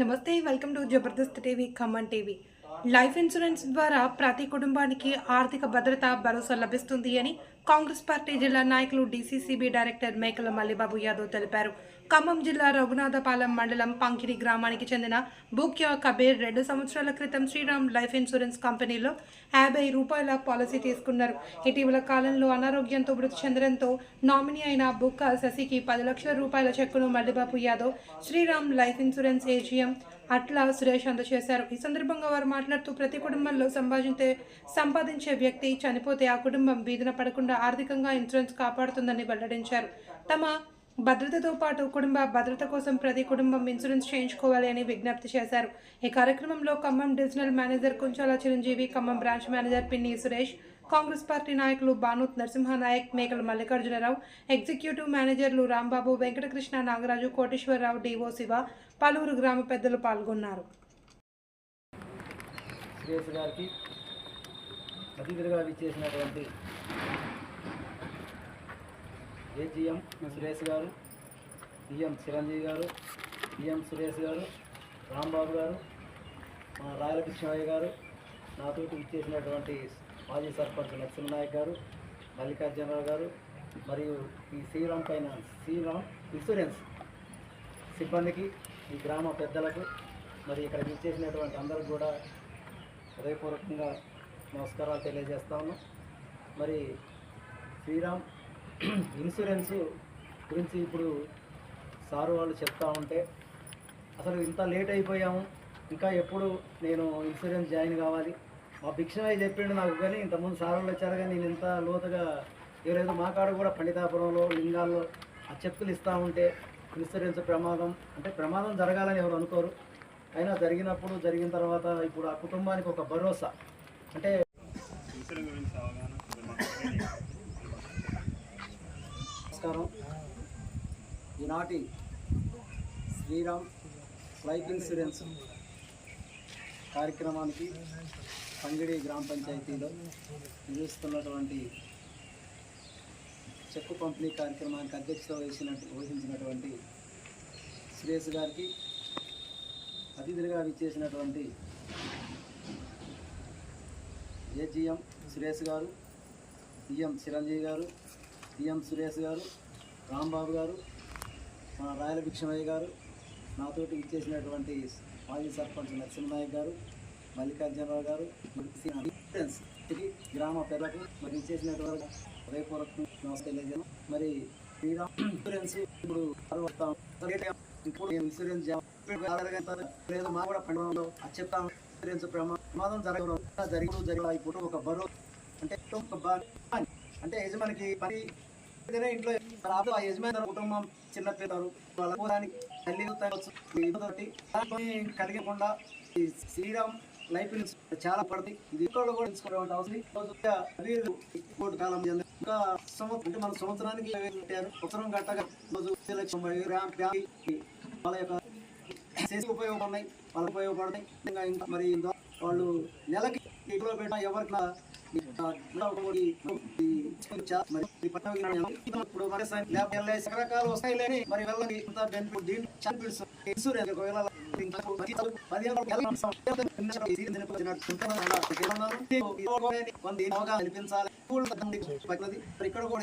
నమస్తే welcome to Jabardasth TV Khammam TV. Life insurance ద్వారా ప్రతి కుటుంబానికి ఆర్థిక భద్రత భరోసా లభిస్తుంది అని కాంగ్రెస్ పార్టీ జిల్లా నాయకులు డీసీసీబీ డైరెక్టర్ మేకల మల్లిబాబు యాదవ్ తెలిపారు. ఖమ్మం జిల్లా రఘునాథపాలెం మండలం పంకిరి గ్రామానికి చెందిన బుక్యా కబీర్ రెండు సంవత్సరాల క్రితం శ్రీరామ్ లైఫ్ ఇన్సూరెన్స్ కంపెనీలో యాభై రూపాయల పాలసీ తీసుకున్నారు. ఇటీవల కాలంలో అనారోగ్యంతో మృతి చెందడంతో నామినీ అయిన బుక్క శశికి పది లక్షల రూపాయల చెక్కును Mallibabu Yadav Sriram life insurance AGM Atla Suresh అందజేశారు ఈ సందర్భంగా వారు మాట్లాడుతూ ప్రతి కుటుంబంలో సంపాదించే సంపాదించే వ్యక్తి చనిపోతే ఆ కుటుంబం వీధిన పడకుండా ఆర్థికంగా ఇన్సూరెన్స్ కాపాడుతుందని వెల్లడించారు. తమ భద్రతతో పాటు కుటుంబ భద్రత కోసం ప్రతి కుటుంబం ఇన్సూరెన్స్ చేయించుకోవాలి అని విజ్ఞప్తి చేశారు. ఈ కార్యక్రమంలో Khammam divisional manager Kunchala Chiranjeevi Khammam branch manager Pinni Suresh Congress party నాయకులు భానుత్ నరసింహానాయక్ మేకల మల్లికార్జునరావు ఎగ్జిక్యూటివ్ మేనేజర్లు రాంబాబు వెంకటకృష్ణ నాగరాజు కోటేశ్వరరావు డిఓ శివ పలువురు గ్రామ పెద్దలు పాల్గొన్నారు. సురేష్ గారికి అతిథులుగా విచ్చేసినటువంటి ఏజీఎం సురేష్ గారు ఈఎం చిరంజీవి గారు ఈఎం సురేష్ గారు రాంబాబు గారు మా రాయల కృష్ణయ్య గారు నాతోటి విచ్చేసినటువంటి మాజీ సర్పంచ్ నరసింహనాయక్ గారు మల్లికార్జునరావు గారు మరియు ఈ శ్రీరామ్ ఫైనాన్స్ శ్రీరామ్ ఇన్సూరెన్స్ సిబ్బందికి ఈ గ్రామ పెద్దలకు మరి ఇక్కడ విచ్చేసినటువంటి అందరికి కూడా హృదయపూర్వకంగా నమస్కారాలు తెలియజేస్తా ఉన్నాం. మరి శ్రీరామ్ ఇన్సూరెన్స్ గురించి ఇప్పుడు సారు వాళ్ళు చెప్తా ఉంటే అసలు ఇంత లేట్ అయిపోయాము ఇంకా ఎప్పుడు నేను ఇన్సూరెన్స్ జాయిన్ కావాలి? మా భిక్షమయ్య చెప్పిండు నాకు కానీ ఇంతకుముందు సార్ వచ్చారు కానీ నేను ఇంత లోతుగా ఎవరైతే మా కాడ కూడా పండితాపురంలో లింగాల్లో ఆ చెక్కులు ఇస్తూ ఉంటే ఇన్సూరెన్స్ ప్రమాదం అంటే ప్రమాదం జరగాలని ఎవరు అనుకోరు. అయినా జరిగినప్పుడు జరిగిన తర్వాత ఇప్పుడు ఆ కుటుంబానికి ఒక భరోసా. అంటే నమస్కారం. ఈనాటి శ్రీరామ్ లైఫ్ ఇన్సూరెన్స్ కార్యక్రమానికి పంగిడి గ్రామ పంచాయతీలో నిర్వహిస్తున్నటువంటి చెక్కు పంపిణీ కార్యక్రమానికి అధ్యక్షత వహించినట్టు వహించినటువంటి సురేష్ గారికి అతిథులుగా విచ్చేసినటువంటి ఏజీఎం సురేష్ గారు పిఎం చిరంజీవి గారు పిఎం సురేష్ గారు రాంబాబు గారు మా రాయల భిక్షమయ్య గారు నాతోటి ఇచ్చేసినటువంటి మాజీ సర్పంచ్ నరసింహనాయక్ గారు మల్లికార్జునరావు గారు గ్రామ పెద్దలకు మరి చేసినటువంటి హృదయపూర్వక నమస్కారం మరి ఇన్సూరెన్స్ ఇప్పుడు ఇప్పుడు ఇన్సూరెన్స్ లేదు మా కూడా పండుగలో చెప్తాను ఇన్సూరెన్స్ ప్రమాదం జరగడం జరిగిన జరిగిన ఇప్పుడు ఒక బరువు అంటే అంటే యజమానికి పని ఇంట్లో రాదు ఆ యజమాని కుటుంబం చిన్న పిల్లలు వాళ్ళ దానికి తల్లి కలిగకుండా శ్రీరామ్ లైఫ్ ఇన్సూరెన్స్ చాలా పడతాయి. ఇది కూడా తీసుకోవడం అవసరం కోటి కాలం ఇంకా సంవత్సరం అంటే మన సంవత్సరానికి ఇరవై పెట్టారు కట్టగా రోజు వాళ్ళ యొక్క చేసి ఉపయోగపడినాయి వాళ్ళకి ఉపయోగపడతాయి. ఇంకా ఇంకా మరి వాళ్ళు నెలకి ఇంట్లో పెట్టిన ఎవరికి ఇప్పుడు వ్యవసాయం రకరకాలు వస్తాయి లేని మరి వెళ్ళని ఇంత ఇన్సూరెన్స్ ఒకవేళ ఇక్కడ కూడా